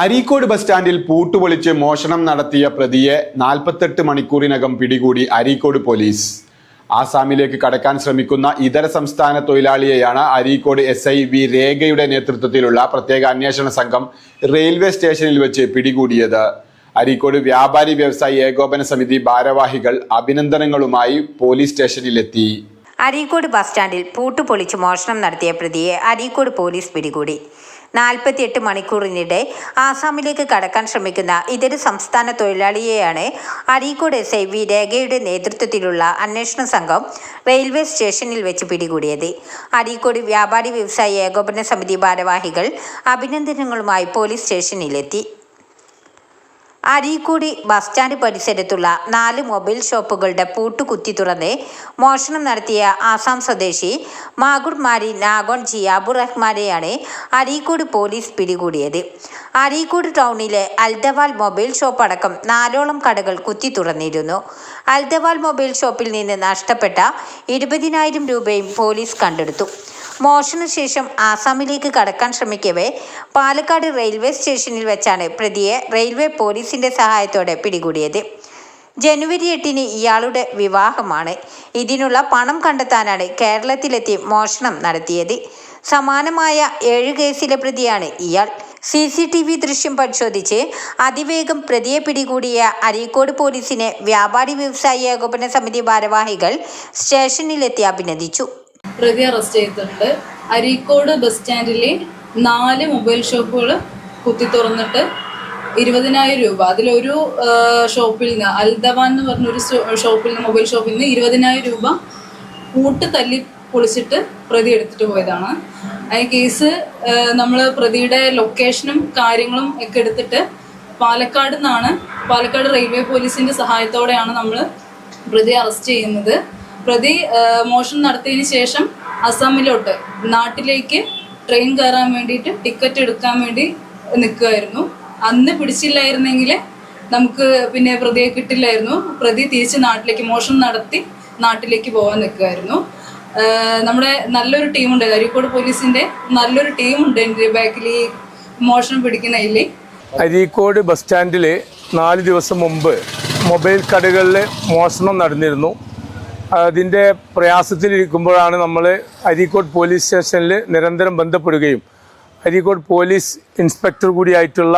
Areekode bus സ്റ്റാൻഡിൽ പൂട്ടുപൊളിച്ച് മോഷണം നടത്തിയ പ്രതിയെ നാൽപ്പത്തെട്ട് മണിക്കൂറിനകം പിടികൂടി അരീക്കോട് പോലീസ്. ആസാമിലേക്ക് കടക്കാൻ ശ്രമിക്കുന്ന ഇതര സംസ്ഥാന തൊഴിലാളിയെയാണ് അരീക്കോട് എസ് ഐ വി രേഖയുടെ നേതൃത്വത്തിലുള്ള പ്രത്യേക അന്വേഷണ സംഘം റെയിൽവേ സ്റ്റേഷനിൽ വെച്ച് പിടികൂടിയത്. അരീക്കോട് വ്യാപാരി വ്യവസായി ഏകോപന സമിതി ഭാരവാഹികൾ അഭിനന്ദനങ്ങളുമായി പോലീസ് സ്റ്റേഷനിലെത്തി. അരീക്കോട് ബസ് സ്റ്റാൻഡിൽ പൂട്ടുപൊളിച്ച് മോഷണം നടത്തിയ പ്രതിയെ അരീക്കോട് പോലീസ് പിടികൂടി. നാൽപ്പത്തിയെട്ട് മണിക്കൂറിനിടെ ആസാമിലേക്ക് കടക്കാൻ ശ്രമിക്കുന്ന ഇതര സംസ്ഥാന തൊഴിലാളിയെയാണ് അരീക്കോട് എസ് ഐ വി രേഖയുടെ നേതൃത്വത്തിലുള്ള അന്വേഷണ സംഘം റെയിൽവേ സ്റ്റേഷനിൽ വെച്ച് പിടികൂടിയത്. അരീക്കോട് വ്യാപാരി വ്യവസായി ഏകോപന സമിതി ഭാരവാഹികൾ അഭിനന്ദനങ്ങളുമായി പോലീസ് സ്റ്റേഷനിലെത്തി. അരീക്കോടി ബസ് സ്റ്റാൻഡ് പരിസരത്തുള്ള നാല് മൊബൈൽ ഷോപ്പുകളുടെ പൂട്ടുകുത്തി തുറന്ന് മോഷണം നടത്തിയ ആസാം സ്വദേശി മാഗുർമാരി നാഗോൺ ജിയാബുർ റഹ്മാനെയാണ് അരീക്കോട് പോലീസ് പിടികൂടിയത്. അരീക്കോട് ടൗണിലെ അൽദവാൽ മൊബൈൽ ഷോപ്പ് അടക്കം നാലോളം കടകൾ കുത്തി തുറന്നിരുന്നു. അൽദവാൽ മൊബൈൽ ഷോപ്പിൽ നിന്ന് നഷ്ടപ്പെട്ട ഇരുപതിനായിരം രൂപയും പോലീസ് കണ്ടെടുത്തു. മോഷണശേഷം ആസാമിലേക്ക് കടക്കാൻ ശ്രമിക്കവേ പാലക്കാട് റെയിൽവേ സ്റ്റേഷനിൽ വെച്ചാണ് പ്രതിയെ റെയിൽവേ പോലീസിന്റെ സഹായത്തോടെ പിടികൂടിയത്. ജനുവരി എട്ടിന് ഇയാളുടെ വിവാഹമാണ്. ഇതിനുള്ള പണം കണ്ടെത്താനാണ് കേരളത്തിലെത്തി മോഷണം നടത്തിയത്. സമാനമായ ഏഴ് കേസിലെ പ്രതിയാണ് ഇയാൾ. സി സി ടി വി ദൃശ്യം പരിശോധിച്ച് അതിവേഗം പ്രതിയെ പിടികൂടിയ അരീക്കോട് പോലീസിനെ വ്യാപാരി വ്യവസായി ഏകോപന സമിതി ഭാരവാഹികൾ സ്റ്റേഷനിലെത്തി അഭിനന്ദിച്ചു. പ്രതി അറസ്റ്റ് ചെയ്തിട്ടുണ്ട്. അരീക്കോട് ബസ് സ്റ്റാൻഡിലെ നാല് മൊബൈൽ ഷോപ്പുകൾ കുത്തി തുറന്നിട്ട് ഇരുപതിനായിരം രൂപ. അതിലൊരു ഷോപ്പിൽ നിന്ന് അൽദവാൻ എന്ന് പറഞ്ഞൊരു ഒരു ഷോപ്പിൽ നിന്ന് മൊബൈൽ ഷോപ്പിൽ നിന്ന് ഇരുപതിനായിരം രൂപ കൂട്ട് തല്ലി പൊളിച്ചിട്ട് പ്രതി എടുത്തിട്ട് പോയതാണ്. ആ കേസ് നമ്മൾ പ്രതിയുടെ ലൊക്കേഷനും കാര്യങ്ങളും ഒക്കെ എടുത്തിട്ട് പാലക്കാട് നിന്നാണ് പാലക്കാട് റെയിൽവേ പോലീസിന്റെ സഹായത്തോടെയാണ് നമ്മൾ പ്രതി അറസ്റ്റ് ചെയ്യുന്നത്. പ്രതി മോഷണം നടത്തിയതിന് ശേഷം അസമിലോട്ട് നാട്ടിലേക്ക് ട്രെയിൻ കയറാൻ വേണ്ടിയിട്ട് ടിക്കറ്റ് എടുക്കാൻ വേണ്ടി നിൽക്കുമായിരുന്നു അന്ന് പിടിച്ചില്ലായിരുന്നെങ്കിൽ നമുക്ക് പിന്നെ പ്രതിയെ കിട്ടില്ലായിരുന്നു. പ്രതി തിരിച്ച് നാട്ടിലേക്ക് മോഷണം നടത്തി നാട്ടിലേക്ക് പോകാൻ നിൽക്കുമായിരുന്നു നമ്മുടെ നല്ലൊരു ടീമുണ്ട്. അരീക്കോട് പോലീസിന്റെ നല്ലൊരു ടീമുണ്ട് എന്റെ ബാക്കിൽ ഈ മോഷണം പിടിക്കുന്നതിൽ അരീക്കോട് ബസ് സ്റ്റാൻഡിൽ നാല് ദിവസം മുമ്പ് മൊബൈൽ കടകളിൽ മോഷണം നടന്നിരുന്നു. അതിന്റെ പ്രയാസത്തിലിരിക്കുമ്പോഴാണ് നമ്മൾ അരീക്കോട് പോലീസ് സ്റ്റേഷനിൽ നിരന്തരം ബന്ധപ്പെടുകയും അരീക്കോട് പോലീസ് ഇൻസ്പെക്ടർ കൂടിയായിട്ടുള്ള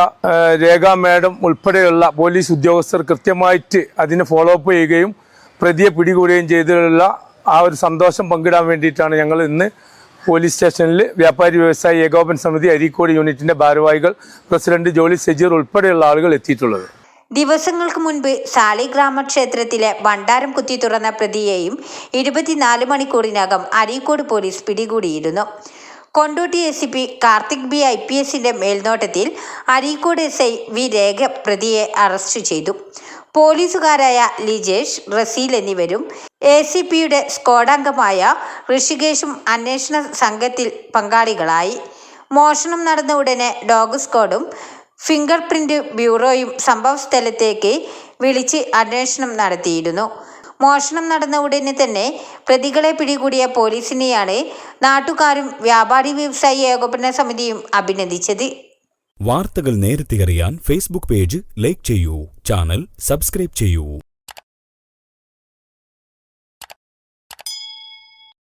രേഖ മാഡം ഉൾപ്പെടെയുള്ള പോലീസ് ഉദ്യോഗസ്ഥർ കൃത്യമായിട്ട് അതിനെ ഫോളോ അപ്പ് ചെയ്യുകയും പ്രതിയെ പിടികൂടുകയും ചെയ്തിട്ടുള്ള ആ ഒരു സന്തോഷം പങ്കിടാൻ വേണ്ടിയിട്ടാണ് ഞങ്ങൾ ഇന്ന് പോലീസ് സ്റ്റേഷനിൽ വ്യാപാരി വ്യവസായി ഏകോപന സമിതി അരീക്കോട് യൂണിറ്റിന്റെ ഭാരവാഹികൾ പ്രസിഡന്റ് ജോളി സെജീർ ഉൾപ്പെടെയുള്ള ആളുകൾ എത്തിയിട്ടുള്ളത്. ദിവസങ്ങൾക്ക് മുൻപ് സാലിഗ്രാമ ക്ഷേത്രത്തിലെ ഭണ്ഡാരം കുത്തി തുറന്ന പ്രതിയെയും ഇരുപത്തിനാല് മണിക്കൂറിനകം അരീക്കോട് പോലീസ് പിടികൂടിയിരുന്നു. Kondotty S C P Karthik B I P എസിന്റെ മേൽനോട്ടത്തിൽ Areekode S I V Rekha പ്രതിയെ അറസ്റ്റ് ചെയ്തു. പോലീസുകാരായ ലിജേഷ് റസീൽ എന്നിവരും എ സി പിയുടെ സ്ക്വാഡംഗമായ ഋഷികേഷും അന്വേഷണ സംഘത്തിൽ പങ്കാളികളായി. മോഷണം നടന്ന ഉടനെ ഡോഗ് സ്ക്വാഡും ഫിംഗർ പ്രിന്റ് ബ്യൂറോയും സംഭവ സ്ഥലത്തേക്ക് വിളിച്ച് അന്വേഷണം നടത്തിയിരുന്നു. മോഷണം നടന്ന ഉടനെ തന്നെ പ്രതികളെ പിടികൂടിയ പോലീസിനെയാണ് നാട്ടുകാരും വ്യാപാരി വ്യവസായി ഏകോപന സമിതിയും അഭിനന്ദിച്ചത്. വാർത്തകൾ നേരത്തെ അറിയാൻ ഫേസ്ബുക്ക് പേജ് ലൈക്ക് ചെയ്യൂ ചാനൽ സബ്സ്ക്രൈബ് ചെയ്യൂ.